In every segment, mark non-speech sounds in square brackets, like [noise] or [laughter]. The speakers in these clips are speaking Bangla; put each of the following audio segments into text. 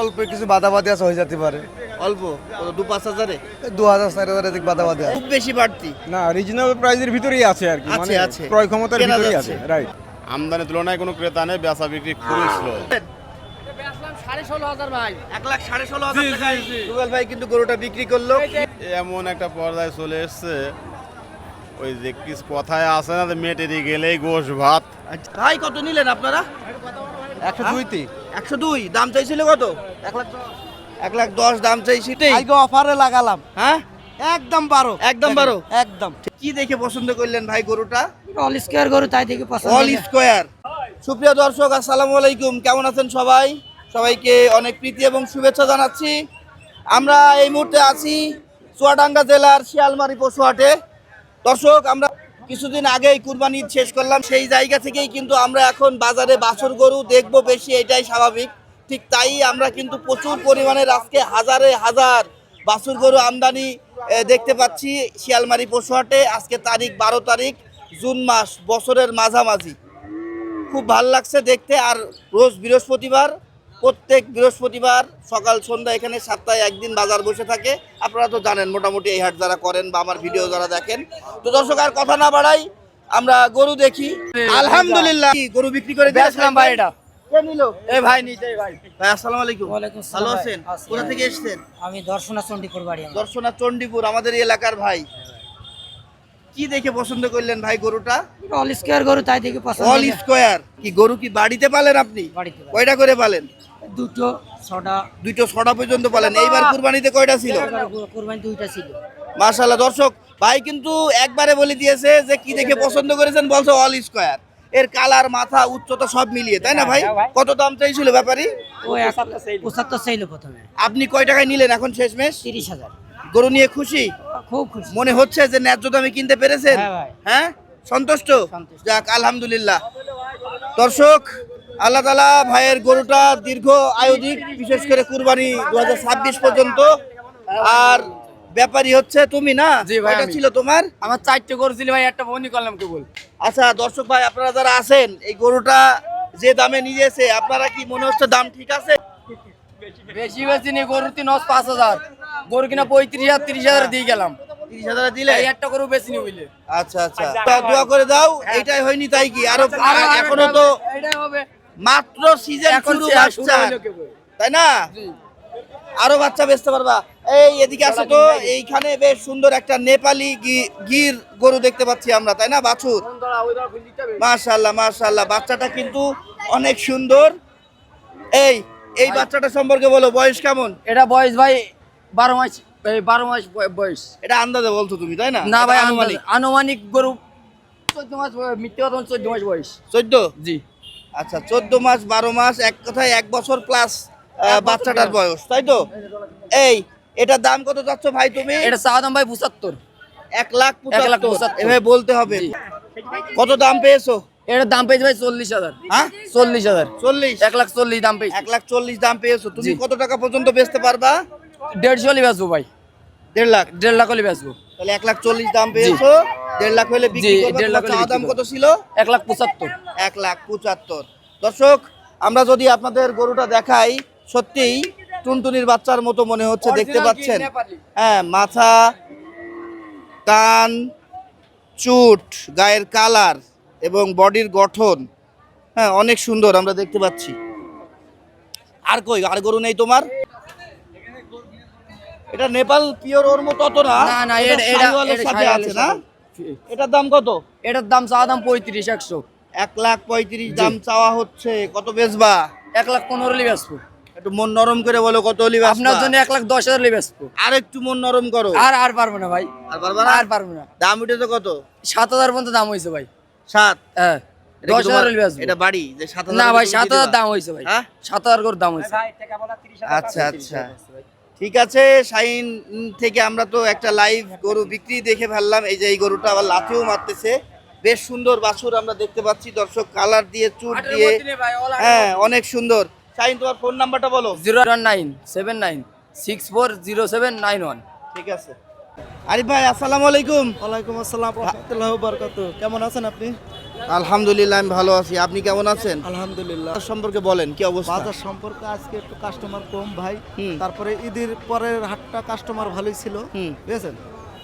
অল্প কিছু বাদাবাদি আছে হয়ে যেতে পারে। অল্প? দু পাঁচ হাজারে? দু হাজার চার হাজার এদিক বাদাবাদি আছে। খুব বেশি বাড়তি? না রিজনেবল প্রাইসের ভিতরেই আছে আর কি আছে, মানে আছে। ক্রয় ক্ষমতার ভিতরেই আছে রাইট আমদানির তুলনায় কোনো ক্রেতা নেই বেচা বিক্রি খুবই স্লো এক লাখ সাড়ে ষোলো হাজার টাকায় রুবেল ভাই কিন্তু গরুটা বিক্রি করল। এমন একটা পর্যায়ে চলে এসছে ওই যে কিছু কথায় আছে না মেটেরি গেলেই গোশ ভাত। আচ্ছা, ভাই কত নিলেন আপনারা? একশো দুইতে একশো দুই দাম চাইছিল কত? এক লাখ এক লাখ দশ দাম চাইছিল? আজকে অফারে লাগালাম। হ্যাঁ? একদম বারো। একদম বারো? একদম। কি দেখে পছন্দ করলেন ভাই গরুটা? অল স্কোয়ার গরু তাই থেকে পছন্দ অল স্কোয়ার সুপ্রিয় দর্শক আসসালামু আলাইকুম। কেমন আছেন সবাই? সবাইকে অনেক প্রীতি এবং শুভেচ্ছা জানাচ্ছি। আমরা এই মুহূর্তে আছি চুয়াডাঙ্গা জেলার শিয়ালমারি পশুহাটে। দর্শক আমরা কিছুদিন আগেই কুরবানি শেষ করলাম, সেই জায়গা থেকেই কিন্তু আমরা এখন বাজারে বাছুর গরু দেখব বেশি, এটাই স্বাভাবিক। ঠিক তাই আমরা কিন্তু প্রচুর পরিমাণের আজকে হাজারে হাজার বাছুর গরু আমদানি দেখতে পাচ্ছি শিয়ালমারি পশুহাটে। আজকে তারিখ বারো তারিখ, জুন মাস, বছরের মাঝামাঝি। খুব ভালো লাগছে দেখতে, আর রোজ বৃহস্পতিবার প্রত্যেক বৃহস্পতিবার সকাল সন্ধ্যা এখানে সপ্তাহে একদিন বাজার বসে থাকে। আপনারা তো জানেন মোটামুটি এই হাট যারা করেন বা আমার ভিডিও যারা দেখেন। তো দর্শক আর কথা না বাড়াই আমরা গরু দেখি। আলহামদুলিল্লাহ। গরু বিক্রি করে দিয়েছিলাম ভাই? এটা। আমি দর্শনা চণ্ডীপুর বাড়ি। দর্শনা চণ্ডীপুর আমাদের এলাকার ভাই। কি দেখে পছন্দ করলেন ভাই গরুটা? অল স্কোয়ার গরু তাই পছন্দ অল স্কোয়ার কি গরু কি বাড়িতে পালেন আপনি? কয়টা করে পালেন? দুটো ছটা। দুইটো ছটা পর্যন্ত পালেন। এইবার কুরবানিতে কয়টা ছিল? কোরবানি দুইটা ছিল। মাশাল্লাহ দর্শক ভাই কিন্তু একবারে বলে দিয়েছে যে কি দেখে পছন্দ করেছেন বলছে অল স্কোয়ার এর কালার মাথা উচ্চতা সব মিলিয়ে তাই না ভাই? কত দাম চাইছিল ব্যাপারী? পঁচাত্তর চাইল প্রথমে। আপনি কয় টাকায় নিলেন এখন শেষমেশ? তিরিশ হাজার। গরু নিয়ে খুশি? খুব খুশি। মনে হচ্ছে যে ন্যায্য দামে কিনতে পেরেছেন? হ্যাঁ হ্যাঁ? সন্তুষ্ট? সন্তুষ্ট। যাক আলহামদুলিল্লাহ। দর্শক আল্লাহ তালা ভাইয়ের গরুটা দীর্ঘ আয়োধিক বিশেষ করে কুরবানি দুই হাজার ছাব্বিশ পর্যন্ত। আর ব্যাপারী হচ্ছে তুমি না? আমি। ছিল তোমার? আমার চারটে করছিল ভাই একটা বনি করলাম কেবল। আচ্ছা দর্শক ভাই আপনারা যারা আছেন এই গরুটা যে দামে নিয়েছে আপনারা কি মনে হচ্ছে দাম ঠিক আছে? বেশি বেশি নিয়ে গরুর তিন পাঁচ হাজার। গরু কিনা পঁয়ত্রিশ হাজার তিরিশ হাজার দিয়ে গেলাম। তিরিশ হাজার দিলে? একটা গরু বেশি নি বুঝলে আচ্ছা আচ্ছা। দোয়া করে দাও এইটাই হয়নি তাই কি? আরও এখনও তো এটাই হবে। মাত্র সিজন শুরু বাচ্চা। তাই না? আরও বাচ্চা বেচতে পারবা। এই এদিকে আসো তো এইখানে বেশ সুন্দর একটা নেপালি গির গরু দেখতে পাচ্ছি আমরা তাই না বাছুর? মাশাল্লাহ মাশাল্লাহ বাচ্চাটা কিন্তু অনেক সুন্দর। এই এই বাচ্চাটা সম্পর্কে বলো বয়স কেমন? এটা বয়স ভাই বারো মাস বারো মাস বয়স। এটা আন্দাজে বলছো তুমি তাই না? না ভাই আনুমানিক। আনুমানিক গরু চোদ্দ মাস বয়স, মিথ্যে কথা চোদ্দ মাস বয়স। চোদ্দ? জি। আচ্ছা চোদ্দ মাস বারো মাস এক কথায় এক বছর প্লাস বাচ্চাটার বয়স তাই তো? এই এটার দাম কত যাচ্ছ ভাই তুমি? এটা চা দাম ভাই পঁচাত্তর। এক লাখ এক লাখ পঁচাত্তর। এভাবে বলতে হবে। কত দাম পেয়েছ? এটার দাম পেয়েছে ভাই চল্লিশ হাজার। হ্যাঁ? চল্লিশ হাজার। চল্লিশ? এক লাখ চল্লিশ দাম পেয়েছে। এক লাখ চল্লিশ দাম পেয়েছ। তুমি কত টাকা পর্যন্ত বেচতে পারবা? দেড়শো বেচবো ভাই। দেড় লাখ। দেড় লাখ হলে বেচবো। তাহলে এক লাখ চল্লিশ দাম পেয়েছ দেড় লাখ হলে বিক্রি দেড় লাখ দাম কত ছিল? এক লাখ পঁচাত্তর। এক লাখ পঁচাত্তর। দর্শক আমরা যদি আপনাদের গরুটা দেখাই সত্যিই টুনটুনির বাচ্চার মতো মনে হচ্ছে দেখতে পাচ্ছেন? হ্যাঁ মাথা কান চুট গায়ের কালার এবং বডির গঠন হ্যাঁ অনেক সুন্দর আমরা দেখতে পাচ্ছি। আর কই আর গরু নেই তোমার? এটা নেপাল পিওর ওর মতো অত না। না না এটা এটা সাথে আছে না? এটার দাম কত? এটার দাম চা দাম পঁয়ত্রিশ একশো। এক লাখ পঁয়ত্রিশ দাম চাওয়া হচ্ছে। কত বেচবা? এক লাখ পনেরো হলে বেচবো। একটু মন নরম করে বলো কত হলি আপনার জন্য এক লাখ দশ হাজার হলে বেচবো। আর একটু মন নরম করো। আর আর পারব না ভাই। আর পারবা না? আর পারব না। দাম উঠেছে কত? সাত হাজার পর্যন্ত দাম হয়েছে ভাই। সাত? হ্যাঁ। দশ হাজার হলে বেচবো। এটা বাড়ি? যে সাত হাজার না ভাই সাত হাজার দাম হয়েছে ভাই? সাত হাজার করে দাম হয়েছে। আচ্ছা আচ্ছা। ঠিক আছে শাইন থেকে আমরা তো একটা লাইভ গরু বিক্রি দেখে ফেললাম। এই যে এই গরুটা আবার লাথিও মারতেছে। বেশ সুন্দর বাছুর আমরা দেখতে পাচ্ছি। দর্শক কালার দিয়ে চুট দিয়ে। হ্যাঁ অনেক সুন্দর। শাইন তোমার ফোন নাম্বারটা বলো। Zero one nine seven nine six four zero seven nine one. ঠিক আছে। আরিফ ভাই আসসালামু আলাইকুম। ওয়ালাইকুম আসসালাম রহমতুল্লাহ বরকত কেমন আছেন আপনি? আলহামদুলিল্লাহ আমি ভালো আছি। আপনি কেমন আছেন? আলহামদুলিল্লাহ। সম্পর্কে বলেন কি অবস্থা? বাজার সম্পর্কে আজকে একটু কাস্টমার কম ভাই। তারপরে ঈদের পরের হাটটা কাস্টমার ভালোই ছিল। বুঝেছেন?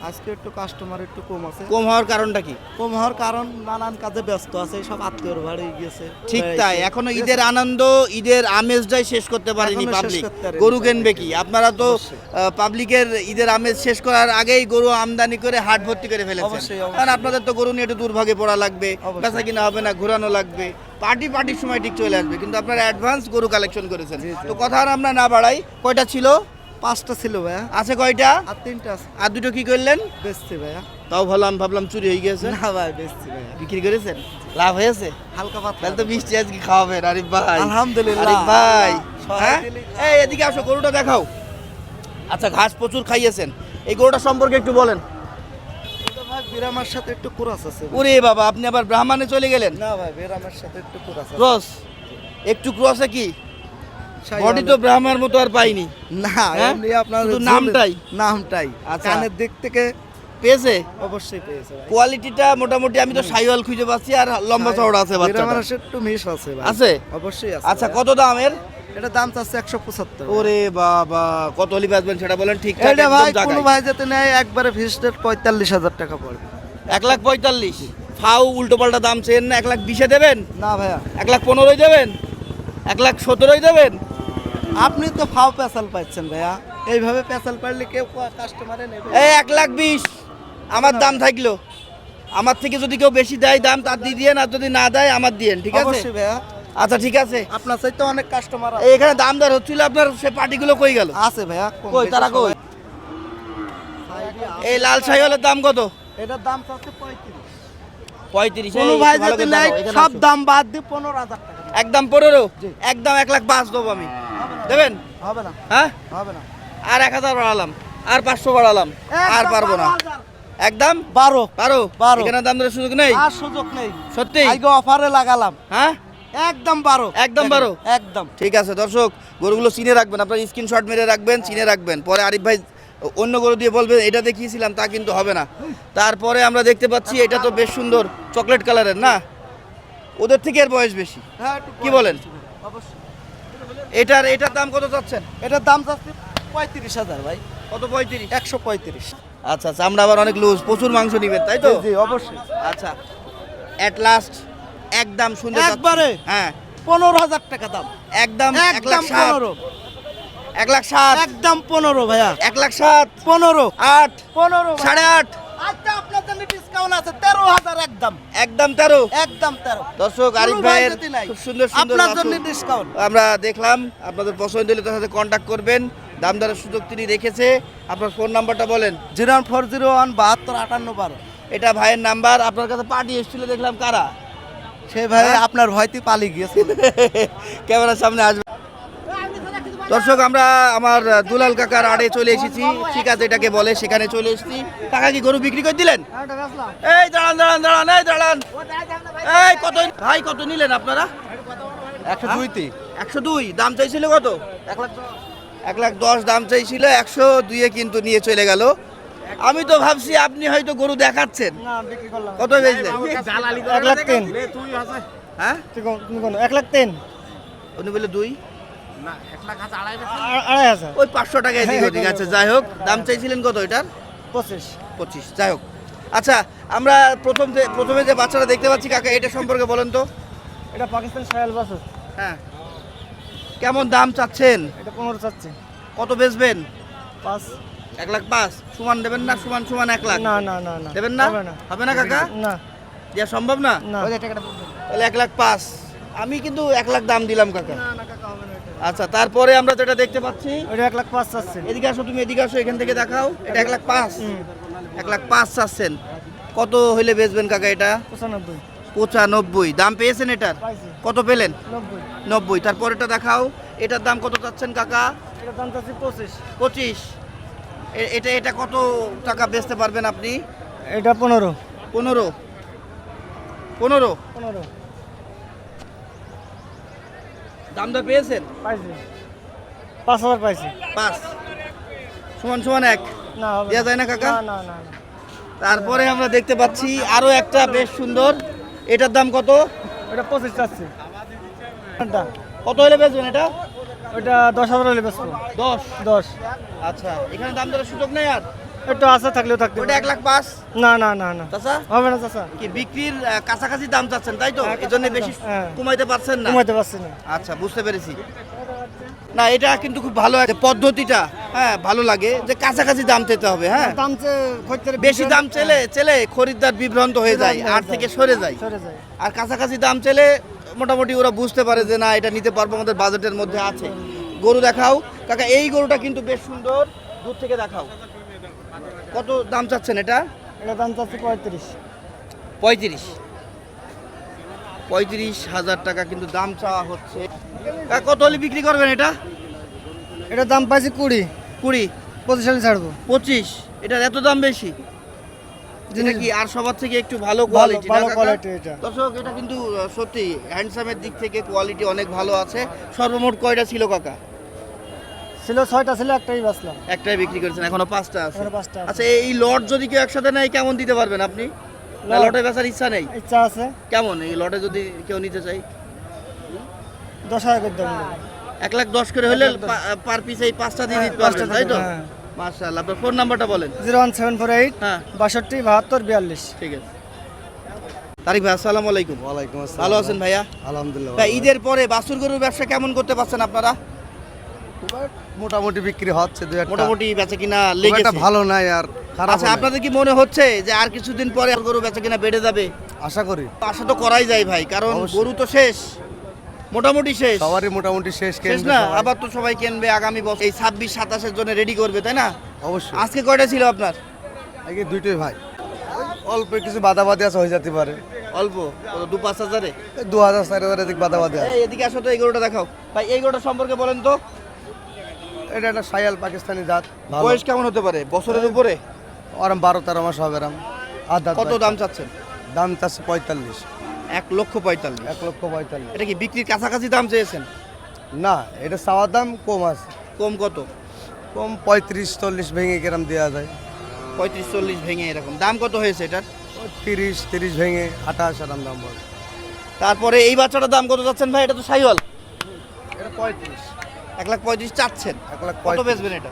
আজকে একটু কাস্টমার একটু কম আছে। কম হওয়ার কারণটা কি? কম হওয়ার কারণ নানান কাজে ব্যস্ত আছে সব আত্মীয়র বাড়ি গিয়েছে। ঠিক তাই এখনও ঈদের আনন্দ ঈদের আমেজটাই শেষ করতে পারেনি পাবলিক গরু কিনবে কি? আপনারা তো পাবলিকের ঈদের আমেজ শেষ করার আগেই গরু আমদানি করে হাট ভর্তি করে ফেলেছেন। কারণ আপনাদের তো গরু নিয়ে একটু দুর্ভাগে পড়া লাগবে। বেচা কিনা হবে না ঘোরানো লাগবে। পার্টি পার্টির সময় ঠিক চলে আসবে। কিন্তু আপনারা অ্যাডভান্স গরু কালেকশন করেছেন। তো কথা আর আমরা না বাড়াই কয়টা ছিল? পাঁচটা ছিল ভাইয়া। আছে কয়টা? আর তিনটা আছে। আর দুটো কি করলেন? বেচছি ভাইয়া। তাও ভালো আমি ভাবলাম চুরি হয়ে গেছে না ভাই বেচছি ভাইয়া। বিক্রি করেছেন? লাভ হয়েছে? হালকা পাতলা। তাহলে তো মিষ্টি আজকে খাওয়াবেন আরিফ ভাই। আলহামদুলিল্লাহ। আরিফ ভাই। হ্যাঁ? এই এদিকে আসো গরুটা দেখাও। আচ্ছা ঘাস প্রচুর খাইয়েছেন। এই গরুটা সম্পর্কে একটু বলেন। বিরামার সাথে একটু কুরাস আছে ওরে বাবা আপনি আবার ব্রাহ্মণে চলে গেলেন? না ভাই বিরামের সাথে একটু কুরাস আছে। ক্রস? একটু ক্রসে কি? বডি তো ব্রাহ্মণের মতো আর পাইনি। না হ্যাঁ? এমনি আপনার নামটাই? নামটাই। আচ্ছা। কানের দিক থেকে পেয়েছে? অবশ্যই পেয়েছে কোয়ালিটিটা মোটামুটি আমি তো সাইওয়াল খুঁজে পাচ্ছি আর লম্বা চওড়া আছে বাচ্চাটা। বিরামের সাথে একটু মিশ আছে আছে? অবশ্যই আছে আচ্ছা। কত দামের এটা দাম চাচ্ছে একশো পঁচাত্তর। ওরে বাবা কত হলি বাঁচবেন সেটা বলেন ঠিক এটা ভাই কোনো ভাই যাতে নেয় একবারে রেট পঁয়তাল্লিশ হাজার টাকা পড়বে। এক লাখ পঁয়তাল্লিশ। ফাউ উল্টো পাল্টা দাম চেন না এক লাখ বিশে দেবেন? না ভাইয়া। এক লাখ পনেরোই দেবেন? এক লাখ সতেরোই দেবেন? আপনি তো ফাও পেশাল পাচ্ছেন ভাইয়া। এইভাবে পেশাল পারলে কেউ কাস্টমারে নেবে? এই এক লাখ বিশ। আমার দাম থাকল। আমার থেকে যদি কেউ বেশি দেয় দাম তার দিয়ে দিয়ে আর যদি না দেয় আমার দিয়েন ঠিক আছে? অবশ্যই ভাইয়া। আচ্ছা ঠিক আছে। আপনার চাইতে অনেক কাস্টমার এই এখানে দাম দর হচ্ছিল আপনার সে পার্টিগুলো কই গেল? আছে ভাইয়া কই তারা কই? এই লাল সাইওয়ালের দাম কত? এটার দাম চাচ্ছে পঁয়ত্রিশ। পঁয়ত্রিশ কোনো ভাই যাতে নেয় সব দাম বাদ দিয়ে পনেরো হাজার টাকা। একদম পনেরো? একদম এক লাখ পাঁচ দেবো আমি। দেবেন? হবে না। হ্যাঁ? হবে না। আর এক হাজার বাড়ালাম। আর পাঁচশো বাড়ালাম। আর পারব না। একদম বারো। পারো বারো। এখানে দাম দরের সুযোগ নেই? আর সুযোগ নেই। সত্যি? অফারে লাগালাম। হ্যাঁ? একদম বারো। একদম বারো? একদম। ঠিক আছে দর্শক গরুগুলো চিনে রাখবেন আপনার স্ক্রিনশট মেরে রাখবেন চিনে রাখবেন। পরে আরিফ ভাই অন্য গরু দিয়ে বলবেন এটা দেখিয়েছিলাম তা কিন্তু হবে না। তারপরে আমরা দেখতে পাচ্ছি এটা তো বেশ সুন্দর চকলেট কালারের না? ওদের থেকে এর বয়স বেশি। হ্যাঁ, কি বলেন? বেশি। অবশ্যই। এটার এটার দাম কত চাচ্ছেন? এটার দাম চাচ্ছে পঁয়ত্রিশ হাজার ভাই। কত পঁয়ত্রিশ? একশো পঁয়ত্রিশ। আচ্ছা আচ্ছা আমরা আবার অনেক লুজ প্রচুর মাংস নিবেন তাই তো? জি অবশ্যই। আচ্ছা এট লাস্ট একদম শুনতে একবারে? হ্যাঁ। পনেরো হাজার টাকা দাম। একদম এক একদম লাখ পনেরো। এক লাখ সাত। একদম পনেরো ভাইয়া। এক লাখ সাত। পনেরো। আট। পনেরো সাড়ে আট। জন্য আছে তেরো হাজার একদম। একদম তেরো? একদম তেরো। দর্শক আরিফ ভাইয়ের খুব সুন্দর সুন্দর আপনার। জন্য ডিসকাউন্ট আমরা দেখলাম আপনাদের পছন্দ হলে তার সাথে কন্ট্যাক্ট করবেন। দাম দরের সুযোগ তিনি রেখেছে। আপনার ফোন নাম্বারটা বলেন। Zero one four zero one বাহাত্তর আটান্ন বারো। এটা ভাইয়ের নাম্বার। আপনার কাছে পার্টি এসেছিল দেখলাম কারা? সেই ভাই? আপনার ভয়তে পালিয়ে গিয়েছে। [laughs] ক্যামেরার সামনে আসবে। দর্শক আমরা আমার দুলাল কাকার আড়ে চলে এসেছি। ঠিক আছে এটাকে বলে সেখানে চলে এসেছি। কাকা কি গরু বিক্রি করে দিলেন? এই দাঁড়ান দাঁড়ান দাঁড়ান এই দাঁড়ান। এই কত ভাই কত নিলেন আপনারা? একশো দুইতে একশো দুই দাম চাইছিল কত? এক লাখ এক লাখ দশ দাম চাইছিল একশো দুইয়ে কিন্তু নিয়ে চলে গেল। আমি তো ভাবছি আপনি হয়তো গরু দেখাচ্ছেন। কত বেচলেন এক লাখ তিন। হ্যাঁ? এক লাখ তিন। উনি বলে দুই। আড়াই হাজার। ওই পাঁচশো টাকা এদিক ওদিক আছে যাই হোক দাম চাইছিলেন কত এটার? পঁচিশ। পঁচিশ যাই হোক। আচ্ছা আমরা প্রথম যে প্রথমে যে বাচ্চাটা দেখতে পাচ্ছি কাকা এটা সম্পর্কে বলেন তো। এটা পাকিস্তান সায়াল বাসুর হ্যাঁ। কেমন দাম চাচ্ছেন? এটা পনেরো চাচ্ছে। কত বেচবেন? পাঁচ। এক লাখ পাঁচ। সমান দেবেন না সমান সমান এক লাখ? না না না না। দেবেন না? হবে না। হবে না কাকা? না। দেওয়া সম্ভব না? না। তাহলে এক লাখ পাঁচ। আমি কিন্তু এক লাখ দাম দিলাম কাকা আচ্ছা তারপরে আমরা যেটা দেখতে পাচ্ছি ওটা এক লাখ পাঁচ চাচ্ছে এদিকে আসো তুমি এদিকে আসো এখান থেকে দেখাও। এটা এক লাখ পাঁচ। এক লাখ পাঁচ চাচ্ছেন। কত হইলে বেচবেন কাকা এটা? পঁচানব্বই। পঁচানব্বই। দাম পেয়েছেন এটার? কত পেলেন? নব্বই। তারপর এটা দেখাও। এটার দাম কত চাচ্ছেন কাকা? এটা দাম চাচ্ছে পঁচিশ। পঁচিশ। এটা এটা কত টাকা বেচতে পারবেন আপনি? এটা পনেরো। পনেরো। পনেরো? পনেরো। দাম দর পেয়েছেন? পাইছি। পাঁচ হাজার পাইছি। পাঁচ। সমান সমান এক। না দেওয়া যায় না কাকা? না না তারপরে আমরা দেখতে পাচ্ছি আরও একটা বেশ সুন্দর। এটার দাম কত? ওটা পঁচিশ চাচ্ছি। কত হলে বেচবেন এটা? ওটা দশ হাজার হলে বেচবো। দশ। দশ। আচ্ছা এখানে দাম দেওয়ার সুযোগ নেই আর? একটু আশা থাকলেও থাকতে ওটা এক লাখ পাঁচ? না না না না। চাচা? হবে না চাচা। কি বিক্রির কাছাকাছি দাম চাচ্ছেন তাই তো? হ্যাঁ, এই জন্য বেশি হ্যাঁ। কমাইতে পারছেন না? কমাইতে পারছি না। আচ্ছা বুঝতে পেরেছি। না এটা কিন্তু খুব ভালো একটা পদ্ধতিটা হ্যাঁ ভালো লাগে যে কাছাকাছি দাম চেতে হবে হ্যাঁ? দাম চেয়ে বেশি দাম চেলে চেলে খরিদ্দার বিভ্রান্ত হয়ে যায় আর থেকে সরে যায়। সরে যায়। আর কাছাকাছি দাম চেলে মোটামুটি ওরা বুঝতে পারে যে না এটা নিতে পারব আমাদের বাজেটের মধ্যে আছে। গরু দেখাও। কাকা এই গরুটা কিন্তু বেশ সুন্দর দূর থেকে দেখাও। কত দাম চাচ্ছেন এটা? এটা দাম চাচ্ছে পঁয়ত্রিশ। পঁয়ত্রিশ। পঁয়ত্রিশ হাজার টাকা কিন্তু দাম চাওয়া হচ্ছে। কত হলে বিক্রি করবেন এটা? এটা দাম পাইছি কুড়ি। কুড়ি। পঁচিশ হলে ছাড়বো। পঁচিশ। এটার এত দাম বেশি? যেটা কি আর সবার থেকে একটু ভালো কোয়ালিটি ভালো quality এটা। দর্শক এটা কিন্তু সত্যি হ্যান্ডসামের দিক থেকে কোয়ালিটি অনেক ভালো আছে। সর্বমোট কয়টা ছিল কাকা? ছিল ছয়টা ছিল একটাই বাঁচলাম। একটাই বিক্রি করেছেন এখনও পাঁচটা আছে। এখনও পাঁচটা আছে। আচ্ছা এই লট যদি কেউ একসাথে নেয় কেমন দিতে পারবেন আপনি? না লট? লটে বেচার ইচ্ছা নেই? ইচ্ছা আছে। কেমন এই লটে যদি কেউ নিতে চাই দশ হাজার করে এক লাখ দশ করে হলে পার পিস এই পাঁচটা দিয়ে দিতে পারবেন তাই তো? হ্যাঁ। মার্শাল্লাহ আপনার ফোন নাম্বারটা বলেন। Zero one seven four eight হ্যাঁ। বাষট্টি বাহাত্তর বিয়াল্লিশ। ঠিক আছে। তারিক ভাই আসসালামু আলাইকুম। ওয়ালাইকুম আসসালাম। ভালো আছেন ভাইয়া? আলহামদুলিল্লাহ ভাই ঈদের পরে বাসুর গরুর ব্যবসা কেমন করতে পারছেন আপনারা? মোটামুটি বিক্রি হচ্ছে দু একটা। মোটামুটি বেচা কিনা লেগেছে। ভালো নাই আর খারাপ আচ্ছা আপনাদের কি মনে হচ্ছে যে আর কিছুদিন পরে গরু বেচা কিনা বেড়ে যাবে? আশা করি। আশা তো করাই যায় ভাই কারণ গরু তো শেষ মোটামুটি শেষ। সবারই মোটামুটি শেষ শেষ না? আবার তো সবাই কিনবে আগামী বছর। এই ছাব্বিশ সাতাশের জন্য রেডি করবে তাই না? অবশ্যই। আজকে কয়টা ছিল আপনার? আগে দুইটাই ভাই। অল্প কিছু বাদাবাদি আছে হয়ে যেতে পারে। অল্প? দু পাঁচ হাজারে? দু হাজার চার হাজার এদিক বাদাবাদি আছে। এদিকে আসো তো এই গরুটা দেখাও। ভাই এই গরুটা সম্পর্কে বলেন তো। এটা একটা সায়াল পাকিস্তানি জাত। ভালো। বয়স কেমন হতে পারে? বছরের উপরে? ওরম বারো তেরো মাস হবে এরম। আধ দাঁত কত দাম চাচ্ছেন? দাম চাচ্ছে পঁয়তাল্লিশ। এক লক্ষ পঁয়তাল্লিশ। এক লক্ষ পঁয়তাল্লিশ। এটা কি বিক্রির কাছাকাছি দাম চেয়েছেন? না এটা চাওয়ার দাম কম আছে। কম কত? কম পঁয়ত্রিশ চল্লিশ ভেঙে কেরাম দেওয়া যায়। পঁয়ত্রিশ চল্লিশ ভেঙে এরকম। দাম কত হয়েছে এটার? ওই তিরিশ তিরিশ ভেঙে আঠাশ এরম দাম বলে। তারপরে এই বাচ্চাটার দাম কত যাচ্ছেন ভাই? এটা তো সাইওয়াল এটা পঁয়ত্রিশ। এক লাখ পঁয়ত্রিশ চাচ্ছেন। এক লাখ কত বেচবেন এটা?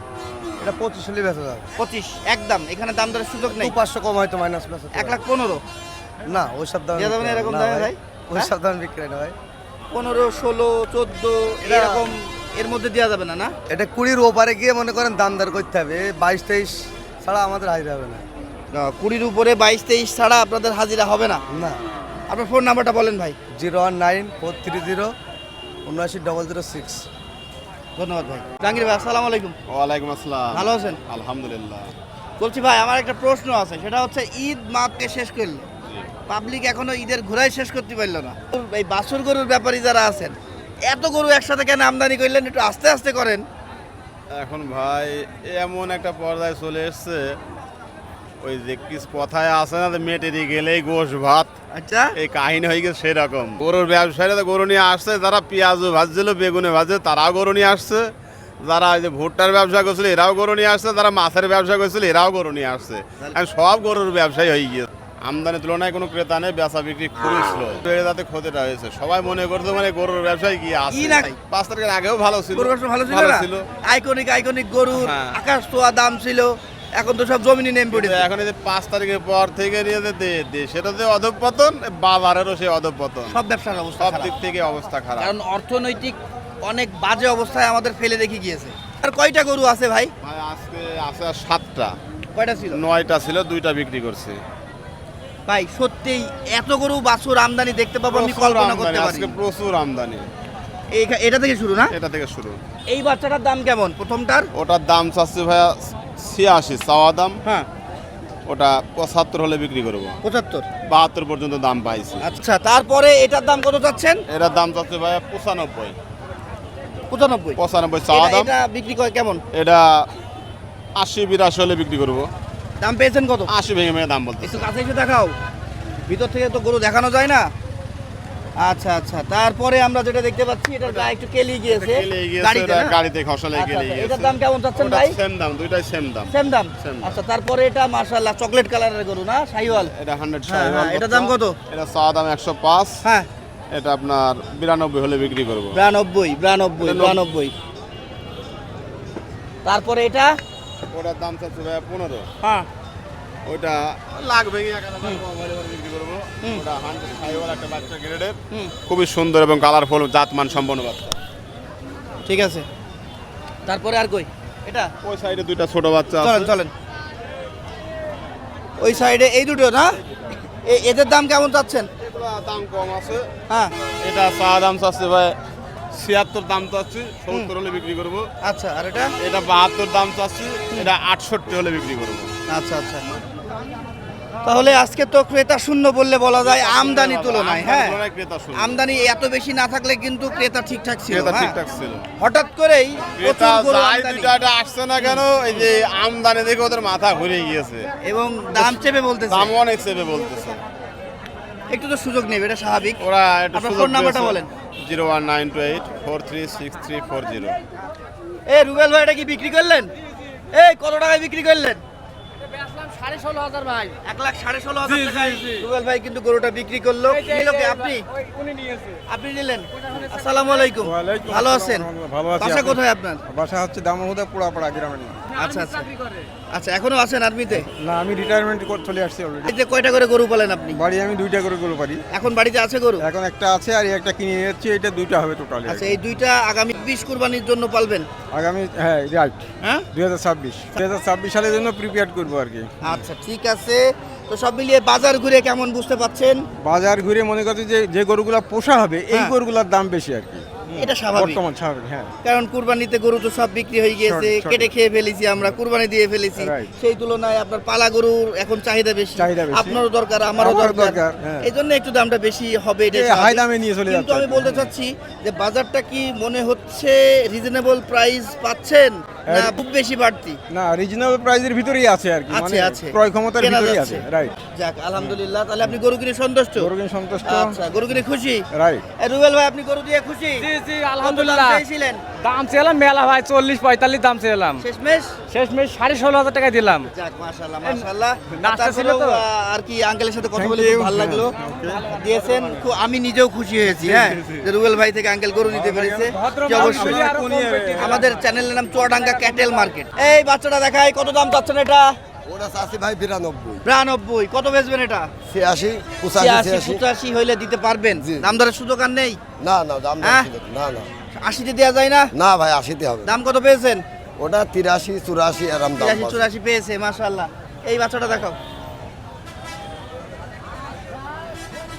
এটা পঁচিশ হলে বেঁচে যাবে। পঁচিশ একদম। এখানে দাম দরের সুযোগ নেই। পাঁচশো কম হয়তো মাইনাস প্লাস এক লাখ পনেরো। না ওই সব দামে এরকম দামে ভাই। ওই হ্যাঁ? সব দামে বিক্রি না ভাই। পনেরো ষোলো চোদ্দ এরকম এর মধ্যে দেওয়া যাবে না না? এটা কুড়ির ওপারে গিয়ে মনে করেন দাম দর করতে হবে। বাইশ তেইশ ছাড়া আমাদের হাজিরা হবে না। না, কুড়ির উপরে বাইশ তেইশ ছাড়া আপনাদের হাজিরা হবে না। না। আপনার ফোন নাম্বারটা বলেন ভাই। Zero one nine four three zero উনআশি ডবল জিরো সিক্স। ধন্যবাদ ভাই। জাহাঙ্গীর ভাই আসসালামু আলাইকুম। ওয়ালাইকুম আসসালাম। ভালো আছেন? আলহামদুলিল্লাহ। বলছি ভাই আমার একটা প্রশ্ন আছে সেটা হচ্ছে ঈদ মাপকে শেষ করল? পাবলিক এখনও ঈদের ঘোরাই শেষ করতে পারল না। এই বাছুর গরুর ব্যাপারী যারা আছেন এত গরু একসাথে কেন আমদানি করলেন? একটু আস্তে আস্তে করেন। এখন ভাই এমন একটা পর্যায়ে চলে এসছে ওই যে কিস কথায় আছে না মেটেরি গেলেই গোশ ভাত। আচ্ছা। এই কাহিনী হয়ে গেছে সেরকম। গরুর ব্যবসায়ীরা তো গরু নিয়ে আসছে যারা পেঁয়াজও ভাজছিল বেগুনে ভাজছে তারাও গরু নিয়ে আসছে। যারা ওই যে ভুট্টার ব্যবসা করছিল এরাও গরু নিয়ে আসছে। যারা মাছের ব্যবসা করছিল এরাও গরু নিয়ে আসছে। সব গরুর ব্যবসায়ী হয়ে গিয়েছে। আমদানি তুলনায় কোনো ক্রেতা নেই বেচা বিক্রি খুবই স্লো যাতে ক্ষতিটা হয়েছে। সবাই মনে করছে মানে গরুর ব্যবসায় কি আছে পাঁচ তারিখের আগেও ভালো ছিল ভালো ছিল আইকনিক আইকনিক গরুর হ্যাঁ। আকাশ তোয়া দাম ছিল। এখন তো সব জমিনে নেমে পড়েছে। এখন এই পাঁচ তারিখের পর থেকে সেটা যে অধপতন বাজারেরও সে অধপতন। সব ব্যবসার অবস্থা সব দিক থেকে অবস্থা খারাপ। কারণ অর্থনৈতিক অনেক বাজে অবস্থায় আমাদের ফেলে রেখে গিয়েছে। আর কয়টা গরু আছে ভাই? ভাই আজকে আছে সাতটা। কয়টা ছিল? নয়টা ছিল দুইটা বিক্রি করছে। ভাই সত্যিই এত গরু বাছুর আমদানি দেখতে পাবো আমি কল্পনা করতে পারি আজকে প্রচুর আমদানি। এটা থেকে শুরু না? এটা থেকে শুরু। এই বাচ্চাটার দাম কেমন প্রথমটার? ওটার দাম চাচ্ছে ভাইয়া ছিয়াশি চাওয়া দাম। হ্যাঁ। ওটা পঁচাত্তর হলে বিক্রি করব। পঁচাত্তর? বাহাত্তর পর্যন্ত দাম পাইছি। আচ্ছা তারপরে এটার দাম কত চাচ্ছেন? এটার দাম চাচ্ছে ভাইয়া পঁচানব্বই। পঁচানব্বই? পঁচানব্বই চাওয়া দাম। এটা বিক্রি করে কেমন? এটা আশি বিরাশি হলে বিক্রি করব। দাম পেয়েছেন কত? আশি ভেঙে ভেঙে দাম বলতে একটু কাছে এসে দেখাও। ভিতর থেকে তো গরু দেখানো যায় না। আচ্ছা আচ্ছা। তারপরে আমরা যেটা দেখতে পাচ্ছি এটার গায়ে একটু কেলি গিয়েছে। গাড়িতে না? গাড়িতে খসালে আচ্ছা, আচ্ছা। এটার দাম কেমন চাচ্ছেন ভাই? সেম দাম দুইটাই সেম দাম। সেম দাম? Same দাম। আচ্ছা তারপরে এটা মাশাআল্লাহ চকলেট কালারের গরু না? শাহিওয়াল এটা হান্ড্রেড হ্যাঁ, হ্যাঁ, এটার দাম কত? এটা চা দাম একশো পাঁচ। হ্যাঁ। এটা আপনার বিরানব্বই হলে বিক্রি করব। বিরানব্বই বিরানব্বই এটা নব- বিরানব্বই। তারপরে এটা? ওটার দাম চাচ্ছে ভাইয়া পনেরো। হ্যাঁ। লাখ ভেঙে বিক্রি করব। ওটা হান্ড্রেড ফাইবার একটা বাচ্চা গ্রেডের। খুবই সুন্দর এবং কালারফুল জাতমান সম্পন্ন বাচ্চা। ঠিক আছে। তারপরে আর কই? এটা? ওই সাইডে দুইটা ছোট বাচ্চা চলেন চলেন। ওই সাইডে এই দুটো না? এ- এদের দাম কেমন চাচ্ছেন? এগুলা দাম কম আছে। হ্যাঁ। এটা চা দাম চাচ্ছে ভাই ছিয়াত্তর দাম চাচ্ছি সত্তর হলে বিক্রি করব। আচ্ছা আর এটা? এটা বাহাত্তর দাম চাচ্ছি এটা আটষট্টি হলে বিক্রি করব। আচ্ছা আচ্ছা। তাহলে আজকে তো ক্রেতা শূন্য বললে বলা যায় আমদানি তুলনায় হ্যাঁ। আমদানি এত বেশি না থাকলে কিন্তু ক্রেতা ঠিকঠাক ছিল হ্যাঁ। হঠাৎ করেই আসছে না কেন এই যে আমদানি দেখে ওদের মাথা ঘুরে গিয়েছে। এবং দাম চেপে বলতেছে। দাম অনেক চেপে বলতেছে। একটু তো সুযোগ নেবে এটা স্বাভাবিক। ওরা আপনার ফোন নাম্বারটা বলেন। Zero one nine two eight four three six three four zero. এ রুবেল ভাই এটা কি বিক্রি করলেন? এই কত টাকায় বিক্রি করলেন সাড়ে ষোলো হাজার ভাই এক লাখ সাড়ে ষোলো হাজার টাকায় রুবেল ভাই কিন্তু গরুটা বিক্রি করল। আপনি? আপনি নিলেন? আসসালামু আলাইকুম। ভালো আছেন? ভালো আছি, বাসা কোথায় আপনার? বাসা হচ্ছে দামোদা পোড়াপাড়া গ্রামের নাম। আচ্ছা আচ্ছা। আচ্ছা। এখনও আছেন আর্মিতে? না আমি রিটায়ারমেন্ট করে চলে আসছি অলরেডি এই যে কয়টা করে গরু পালেন আপনি? বাড়ি আমি দুইটা করে গরু পারি এখন বাড়িতে আছে গরু? এখন একটা আছে আর একটা কিনে যাচ্ছি এটা দুইটা হবে টোটালি আচ্ছা এই দুইটা আগামী বিশ কুরবানির জন্য পালবেন? আগামী হ্যাঁ রাইট হ্যাঁ? দুই হাজার ছাব্বিশ। দুই হাজার ছাব্বিশ সালের জন্য প্রিপেয়ার করব আর কি। আচ্ছা ঠিক আছে। তো সব মিলিয়ে বাজার ঘুরে কেমন বুঝতে পাচ্ছেন? বাজার ঘুরে মনে করছি যে যে গরুগুলা পোষা হবে এই হ্যাঁ। গরুগুলার দাম বেশি আর কি। এটা স্বাভাবিক। বর্তমান স্বাভাবিক হ্যাঁ। কারণ কুরবানিতে গরু তো সব বিক্রি হয়ে গিয়েছে। কেটে খেয়ে ফেলেছি আমরা কুরবানি দিয়ে ফেলেছি। সেই তুলনায় আপনার পালা গরুর এখন চাহিদা বেশি। আপনারও দরকার আমারও আমারও দরকার। হ্যাঁ। এই জন্য একটু দামটা বেশি হবে এটা হাই দামে নিয়ে চলে কিন্তু আমি বলতে চাচ্ছি যে বাজারটা কি মনে হচ্ছে রিজনেবল প্রাইস পাচ্ছেন? না খুব বেশি বাড়তি। না রিজনেবল প্রাইসের ভিতরেই আছে আর কি মানে ক্রয় ক্ষমতার ভিতরেই আছে রাইট যাক আলহামদুলিল্লাহ তাহলে আপনি গরু কিনে সন্তুষ্ট? গরু কিনে সন্তুষ্ট। আচ্ছা গরু কিনে খুশি? রাইট এ, রুবেল ভাই আপনি গরু দিয়ে খুশি? জি জি আলহামদুলিল্লাহ। চেয়েছিলেন দাম চেলাম মেলা ভাই চল্লিশ পঁয়তাল্লিশ দাম চেলাম শেষমেশ? শেষ সাড়ে ষোলো হাজার টাকা দিলাম। আর কি আঙ্কেলের সাথে কথা বলে ভালো লাগল। দিয়েছেন আমি নিজেও খুশি হয়েছি হ্যাঁ? যে রুবেল ভাই থেকে আঙ্কেল গরু নিতে পেরেছে। অবশ্যই আমাদের চ্যানেলের নাম চুয়াডাঙ্গা ক্যাটেল মার্কেট এই বাচ্চাটা দেখাই কত দাম চাচ্ছেন এটা? ওটা চাষি ভাই বিরানব্বই। বিরানব্বই। কত বেচবেন এটা? ছিয়াশি পঁচাশি পঁচাশি হইলে দিতে পারবেন। দাম দরের সুযোগ আর নেই? না না দাম হ্যাঁ? না, না। আশিতে দেওয়া যায় না? না ভাই আশিতে হবে। দাম কত পেয়েছেন? ওটা তিরাশি চুরাশি এরম দাম তিরাশি। চুরাশি পেয়েছে মাশাল্লাহ এই বাচ্চাটা দেখাও।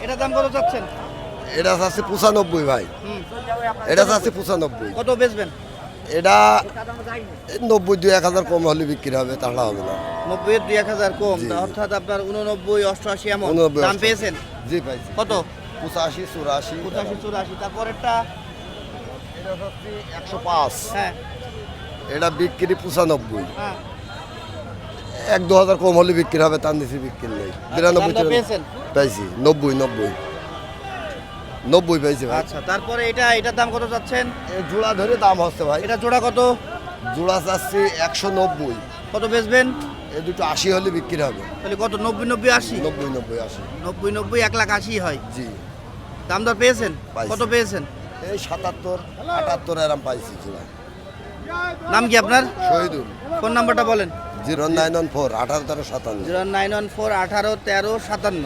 এটা দাম কত চাচ্ছেন? এটা চাচ্ছি পঁচানব্বই ভাই। হুম। এটা চাচ্ছি পঁচানব্বই। কত বেচবেন? এটা নব্বই দুই এক হাজার কম হলে বিক্রি হবে তাহলে হবে না। নব্বই দুই এক হাজার কম। অর্থাৎ আপনার উননব্বই অষ্টআশি এমন। দাম পেয়েছেন? জি পাইছি। কত? পঁচাশি চুরাশি। পঁচাশি চুরাশি। তারপরেরটা? এটা একশো পাঁচ। হ্যাঁ। এটা বিক্রি পঁচানব্বই। হ্যাঁ। এক দু হাজার কম হলে বিক্রি হবে তার নিচে বিক্রি নেই। বিরানব্বই পেয়েছেন? পাইছি নব্বই নব্বই। নব্বই পাইছি ভাই। আচ্ছা তারপরে এটা এটার দাম কত চাচ্ছেন? জোড়া ধরে দাম হচ্ছে ভাই। এটা জোড়া কত? জোড়া চাচ্ছি একশো নব্বই। কত বেচবেন? এই দুটো আশি হলে বিক্রি হবে। তাহলে কত নব্বই নব্বই আশি? নব্বই নব্বই আশি। নব্বই নব্বই এক লাখ আশি হয়। জি। দাম দর পেয়েছেন? কত পেয়েছেন? এই সাতাত্তর আটাত্তর এরম পাইছি জোড়া নাম কি আপনার? শহীদুল। ফোন নাম্বারটা বলেন। জিরো নাইন ওয়ান ফোর আঠারো তেরো সাতান্ন। জিরো নাইন ওয়ান ফোর আঠারো তেরো সাতান্ন।